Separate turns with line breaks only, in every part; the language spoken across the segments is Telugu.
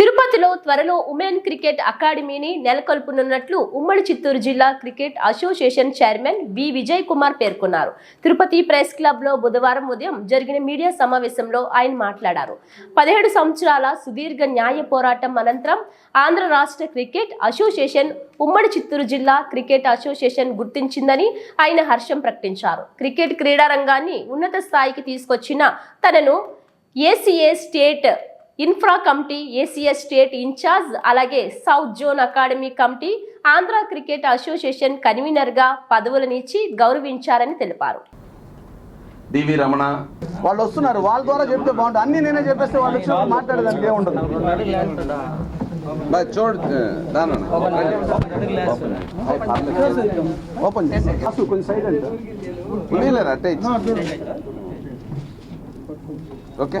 తిరుపతిలో త్వరలో ఉమెన్ క్రికెట్ అకాడమీని నెలకొల్పనున్నట్లు ఉమ్మడి చిత్తూరు జిల్లా cricket association chairman B Vijay Kumar పేర్కొన్నారు. తిరుపతి ప్రెస్ క్లబ్లో బుధవారం ఉదయం జరిగిన మీడియా సమావేశంలో ఆయన మాట్లాడారు. పదిహేడు సంవత్సరాల సుదీర్ఘ న్యాయ పోరాటం అనంతరం ఆంధ్ర రాష్ట్ర క్రికెట్ అసోసియేషన్ ఉమ్మడి చిత్తూరు జిల్లా క్రికెట్ అసోసియేషన్ గుర్తించిందని ఆయన హర్షం ప్రకటించారు. క్రికెట్ క్రీడారంగాన్ని ఉన్నత స్థాయికి తీసుకొచ్చిన తనను ACA state infra committee ACS state incharge అలాగే south zone academy committee Andhra cricket association కన్వీనర్గా పదవులనిచ్చి గౌరవించారని తెలిపారు.
డివి రమణ.
వాళ్ళు వస్తున్నారు. వాళ్ళ ద్వారా చెప్తే బాగుంటుంది. అన్ని నేనే చెప్పేస్తే వాళ్ళు వచ్చినప్పుడు మాట్లాడేదానికి ఏముంటుంది
బా చూడు
ఓపెన్ చేసి కొంచెం సైడ్ అంటే
ఓకే.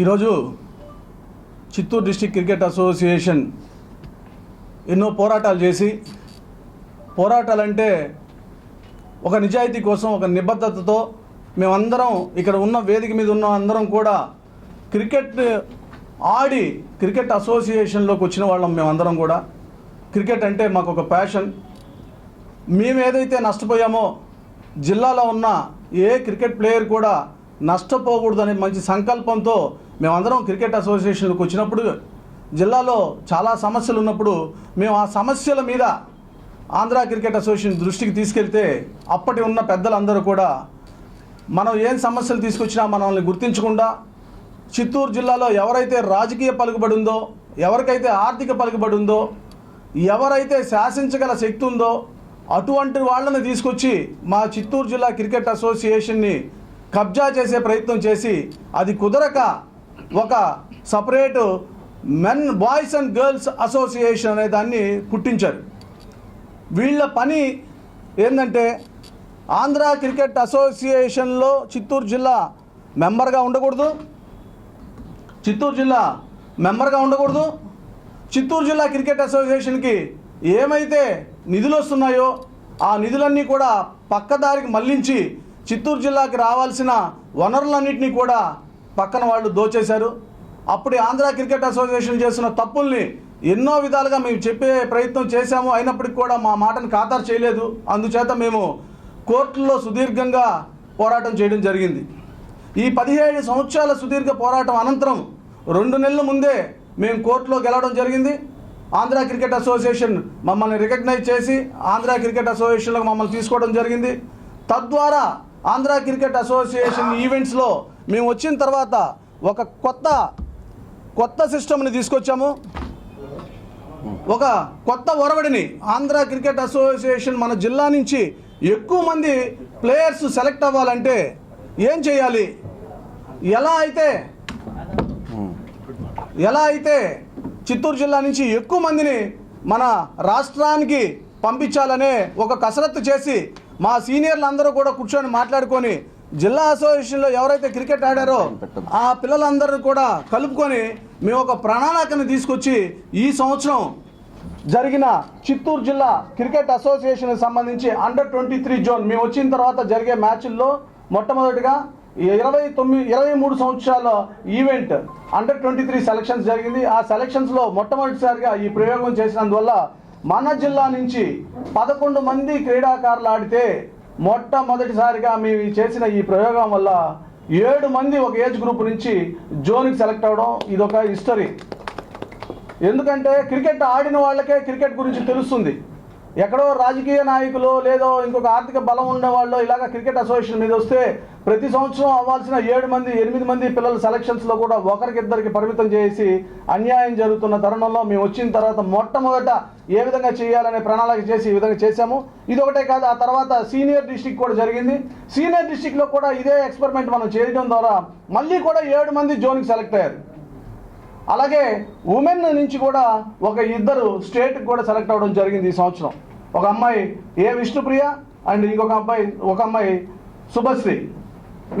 ఈరోజు చిత్తూరు డిస్టిక్ క్రికెట్ అసోసియేషన్ ఎన్నో పోరాటాలు చేసి పోరాటాలంటే ఒక నిజాయితీ కోసం ఒక నిబద్ధతతో మేమందరం ఇక్కడ ఉన్న వేదిక మీద ఉన్న అందరం కూడా క్రికెట్ ఆడి క్రికెట్ అసోసియేషన్లోకి వచ్చిన వాళ్ళం మేమందరం కూడా. క్రికెట్ అంటే మాకు ఒక ప్యాషన్. మేము ఏదైతే నష్టపోయామో జిల్లాలో ఉన్న ఏ క్రికెట్ ప్లేయర్ కూడా నష్టపోకూడదనే మంచి సంకల్పంతో మేమందరం క్రికెట్ అసోసియేషన్కి వచ్చినప్పుడు జిల్లాలో చాలా సమస్యలు ఉన్నప్పుడు మేము ఆ సమస్యల మీద ఆంధ్ర క్రికెట్ అసోసియేషన్ దృష్టికి తీసుకెళ్తే అప్పటి ఉన్న పెద్దలందరూ కూడా మనం ఏం సమస్యలు తీసుకొచ్చినా మనల్ని గుర్తించకుండా చిత్తూరు జిల్లాలో ఎవరైతే రాజకీయ పలుకుబడి ఉందో ఎవరికైతే ఆర్థిక పలుకుబడి ఉందో ఎవరైతే శాసించగల శక్తి ఉందో అటువంటి వాళ్ళని తీసుకొచ్చి మా చిత్తూరు జిల్లా క్రికెట్ అసోసియేషన్ని కబ్జా చేసే ప్రయత్నం చేసి అది కుదరక ఒక separate men boys and girls association అనే దాన్ని పుట్టించారు. వీళ్ళ పని ఏంటంటే ఆంధ్ర క్రికెట్ అసోసియేషన్లో చిత్తూరు జిల్లా మెంబర్గా ఉండకూడదు. చిత్తూరు జిల్లా మెంబర్గా ఉండకూడదు. చిత్తూరు జిల్లా క్రికెట్ అసోసియేషన్కి ఏమైతే నిధులు వస్తున్నాయో ఆ నిధులన్నీ కూడా పక్కదారికి మళ్ళించి చిత్తూరు జిల్లాకి రావాల్సిన వనరులన్నింటినీ కూడా పక్కన వాళ్ళు దోచేశారు. అప్పుడు ఆంధ్ర క్రికెట్ అసోసియేషన్ చేసిన తప్పుల్ని ఎన్నో విధాలుగా మేము చెప్పే ప్రయత్నం చేశాము. అయినప్పటికీ కూడా మా మాటను ఖాతారు చేయలేదు. అందుచేత మేము కోర్టుల్లో సుదీర్ఘంగా పోరాటం చేయడం జరిగింది. ఈ పదిహేడు సంవత్సరాల సుదీర్ఘ పోరాటం అనంతరం రెండు నెలల ముందే మేము కోర్టులో గెలవడం జరిగింది. ఆంధ్ర క్రికెట్ అసోసియేషన్ మమ్మల్ని రికగ్నైజ్ చేసి ఆంధ్ర క్రికెట్ అసోసియేషన్లో మమ్మల్ని తీసుకోవడం జరిగింది. తద్వారా ఆంధ్ర క్రికెట్ అసోసియేషన్ ఈవెంట్స్లో మేము వచ్చిన తర్వాత ఒక కొత్త కొత్త సిస్టమ్ని తీసుకొచ్చాము. ఒక కొత్త ఒరవడిని ఆంధ్ర క్రికెట్ అసోసియేషన్ మన జిల్లా నుంచి ఎక్కువ మంది ప్లేయర్స్ సెలెక్ట్ అవ్వాలంటే ఏం చేయాలి? ఎలా అయితే ఎలా అయితే చిత్తూరు జిల్లా నుంచి ఎక్కువ మందిని మన రాష్ట్రానికి పంపించాలనే ఒక కసరత్తు చేసి మా సీనియర్లు అందరూ కూడా కూర్చొని మాట్లాడుకొని జిల్లా అసోసియేషన్లో ఎవరైతే క్రికెట్ ఆడారో ఆ పిల్లలందరూ కూడా కలుపుకొని మేము ఒక ప్రణాళికను తీసుకొచ్చి ఈ సంవత్సరం జరిగిన చిత్తూరు జిల్లా క్రికెట్ అసోసియేషన్కి సంబంధించి అండర్ ట్వంటీ త్రీ జోన్. మేము వచ్చిన తర్వాత జరిగే మ్యాచ్ల్లో మొట్టమొదటిగా ఇరవై తొమ్మిది ఇరవై మూడు సంవత్సరాల event under twenty three selections జరిగింది. ఆ సెలక్షన్స్లో మొట్టమొదటిసారిగా ఈ ప్రయోగం చేసినందువల్ల మన జిల్లా నుంచి పదకొండు మంది క్రీడాకారులు ఆడితే మొట్టమొదటిసారిగా మేము చేసిన ఈ ప్రయోగం వల్ల ఏడు మంది ఒక ఏజ్ గ్రూప్ నుంచి జోన్కి సెలెక్ట్ అవ్వడం ఇదొక హిస్టరీ. ఎందుకంటే క్రికెట్ ఆడిన వాళ్ళకే క్రికెట్ గురించి తెలుస్తుంది. ఎక్కడో రాజకీయ నాయకులు లేదో ఇంకొక ఆర్థిక బలం ఉండేవాళ్ళు ఇలాగ క్రికెట్ అసోసియేషన్ మీద వస్తే ప్రతి సంవత్సరం అవ్వాల్సిన ఏడు మంది ఎనిమిది మంది పిల్లల సెలక్షన్స్లో కూడా ఒకరికిద్దరికి పరిమితం చేసి అన్యాయం జరుగుతున్న తరుణంలో మేము వచ్చిన తర్వాత మొట్టమొదట ఏ విధంగా చేయాలనే ప్రణాళిక చేసి ఈ విధంగా చేశాము. ఇదొకటే కాదు ఆ తర్వాత సీనియర్ డిస్టిక్ కూడా జరిగింది. సీనియర్ డిస్టిక్లో కూడా ఇదే ఎక్స్పెరిమెంట్ మనం చేయడం ద్వారా మళ్ళీ కూడా ఏడు మంది జోన్కి సెలెక్ట్ అయ్యారు. అలాగే ఉమెన్ నుంచి కూడా ఒక ఇద్దరు స్టేట్కి కూడా సెలెక్ట్ అవ్వడం జరిగింది ఈ సంవత్సరం. ఒక అమ్మాయి ఏ విష్ణుప్రియ అండ్ ఇంకొక అబ్బాయి ఒక అమ్మాయి శుభశ్రీ.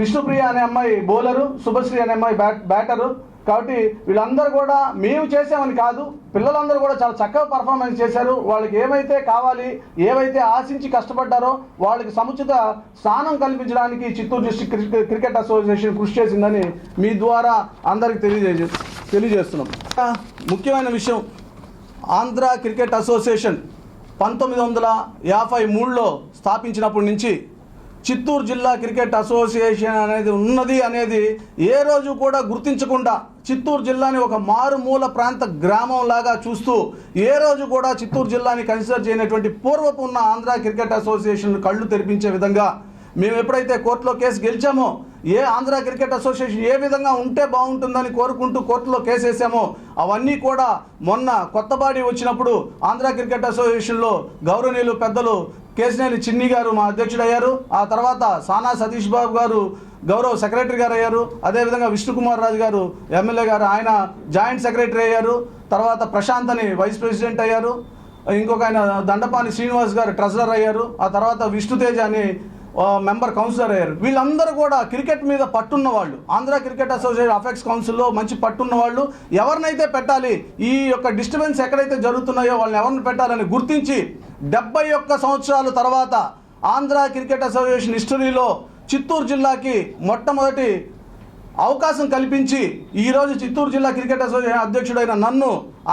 విష్ణుప్రియ అనే అమ్మాయి బౌలరు శుభశ్రీ అనే అమ్మాయి బ్యాట్ బ్యాటరు. కాబట్టి వీళ్ళందరూ కూడా మేము చేసామని కాదు పిల్లలందరూ కూడా చాలా చక్కగా పర్ఫార్మెన్స్ చేశారు. వాళ్ళకి ఏమైతే కావాలి ఏవైతే ఆశించి కష్టపడ్డారో వాళ్ళకి సముచిత స్థానం కల్పించడానికి Chittoor district cricket cricket association కృషి చేసిందని మీ ద్వారా అందరికి తెలియజే తెలియజేస్తున్నాం. ముఖ్యమైన విషయం ఆంధ్ర క్రికెట్ అసోసియేషన్ పంతొమ్మిది వందల యాభై మూడులో స్థాపించినప్పటి నుంచి చిత్తూరు జిల్లా క్రికెట్ అసోసియేషన్ అనేది ఉన్నది అనేది ఏ రోజు కూడా గుర్తించకుండా చిత్తూరు జిల్లాని ఒక మారుమూల ప్రాంత గ్రామం లాగా చూస్తూ ఏ రోజు కూడా చిత్తూరు జిల్లాని కన్సిడర్ చేయనటువంటి పూర్వపు ఉన్న ఆంధ్ర క్రికెట్ అసోసియేషన్ కళ్ళు తెరిపించే విధంగా మేము ఎప్పుడైతే కోర్టులో కేసు గెలిచామో ఏ ఆంధ్ర క్రికెట్ అసోసియేషన్ ఏ విధంగా ఉంటే బాగుంటుందని కోరుకుంటూ కోర్టులో కేసేసామో అవన్నీ కూడా మొన్న కొత్త బాడీ వచ్చినప్పుడు ఆంధ్ర క్రికెట్ అసోసియేషన్లో గౌరవనీయులు పెద్దలు కేసినేని చిన్ని గారు మా అధ్యక్షుడు అయ్యారు ఆ తర్వాత సానా సతీష్ బాబు గారు గౌరవ సెక్రటరీ గారు అయ్యారు అదేవిధంగా విష్ణుకుమార్ రాజు గారు ఎమ్మెల్యే గారు ఆయన జాయింట్ సెక్రటరీ అయ్యారు. తర్వాత ప్రశాంత్ అని వైస్ ప్రెసిడెంట్ అయ్యారు. ఇంకొక ఆయన దండపాని శ్రీనివాస్ గారు ట్రెజరర్ అయ్యారు. ఆ తర్వాత విష్ణుతేజ్ అని మెంబర్ కౌన్సిలర్ అయ్యారు. వీళ్ళందరూ కూడా క్రికెట్ మీద పట్టున్న వాళ్ళు ఆంధ్ర క్రికెట్ అసోసియేషన్ అఫెక్స్ కౌన్సిల్లో మంచి పట్టున్న వాళ్ళు ఎవరినైతే పెట్టాలి ఈ యొక్క డిస్టర్బెన్స్ ఎక్కడైతే జరుగుతున్నాయో వాళ్ళని ఎవరిని పెట్టాలని గుర్తించి డెబ్బై ఒక్క సంవత్సరాల తర్వాత ఆంధ్ర క్రికెట్ అసోసియేషన్ హిస్టరీలో చిత్తూరు జిల్లాకి మొట్టమొదటి అవకాశం కల్పించి ఈరోజు చిత్తూరు జిల్లా క్రికెట్ అసోసియేషన్ అధ్యక్షుడైన నన్ను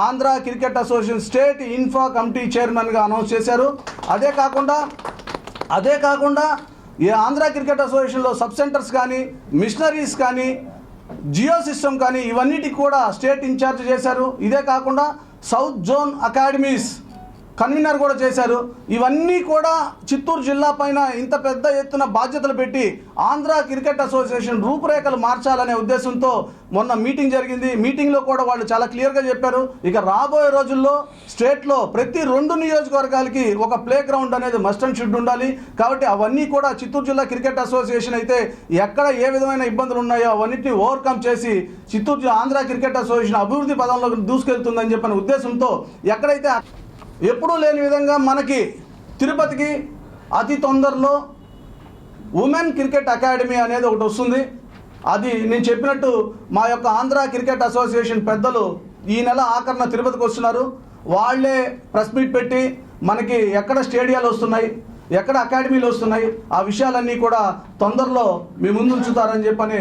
Andhra cricket association state infra committee చైర్మన్గా అనౌన్స్ చేశారు. అదే కాకుండా అదే కాకుండా ఈ ఆంధ్ర క్రికెట్ అసోసియేషన్లో సబ్ సెంటర్స్ కానీ మిషనరీస్ కానీ జియో సిస్టమ్ కానీ ఇవన్నిటికి కూడా స్టేట్ ఇన్ఛార్జ్ చేశారు. ఇదే కాకుండా సౌత్ జోన్ అకాడమీస్ కన్వీనర్ కూడా చేశారు. ఇవన్నీ కూడా చిత్తూరు జిల్లా పైన ఇంత పెద్ద ఎత్తున బాధ్యతలు పెట్టి ఆంధ్ర క్రికెట్ అసోసియేషన్ రూపురేఖలు మార్చాలనే ఉద్దేశంతో మొన్న మీటింగ్ జరిగింది. మీటింగ్లో కూడా వాళ్ళు చాలా క్లియర్గా చెప్పారు. ఇక రాబోయే రోజుల్లో స్టేట్లో ప్రతి రెండు నియోజకవర్గాలకి ఒక ప్లే గ్రౌండ్ అనేది మస్ట్ అండ్ షుడ్ ఉండాలి. కాబట్టి అవన్నీ కూడా చిత్తూరు జిల్లా క్రికెట్ అసోసియేషన్ అయితే ఎక్కడ ఏ విధమైన ఇబ్బందులు ఉన్నాయో అవన్నిటిని ఓవర్కమ్ చేసి చిత్తూరు జిల్లా ఆంధ్ర క్రికెట్ అసోసియేషన్ అభివృద్ధి పదంలోకి దూసుకెళ్తుందని చెప్పిన ఉద్దేశంతో ఎక్కడైతే ఎప్పుడూ లేని విధంగా మనకి తిరుపతికి అతి తొందరలో ఉమెన్ క్రికెట్ అకాడమీ అనేది ఒకటి వస్తుంది. అది నేను చెప్పినట్టు మా యొక్క ఆంధ్ర క్రికెట్ అసోసియేషన్ పెద్దలు ఈ నెల ఆఖరణ తిరుపతికి వస్తున్నారు. వాళ్ళే ప్రెస్ మీట్ పెట్టి మనకి ఎక్కడ స్టేడియాలు వస్తున్నాయి ఎక్కడ అకాడమీలు వస్తున్నాయి ఆ విషయాలన్నీ కూడా తొందరలో మీ ముందు ఉంచుతారని చెప్పని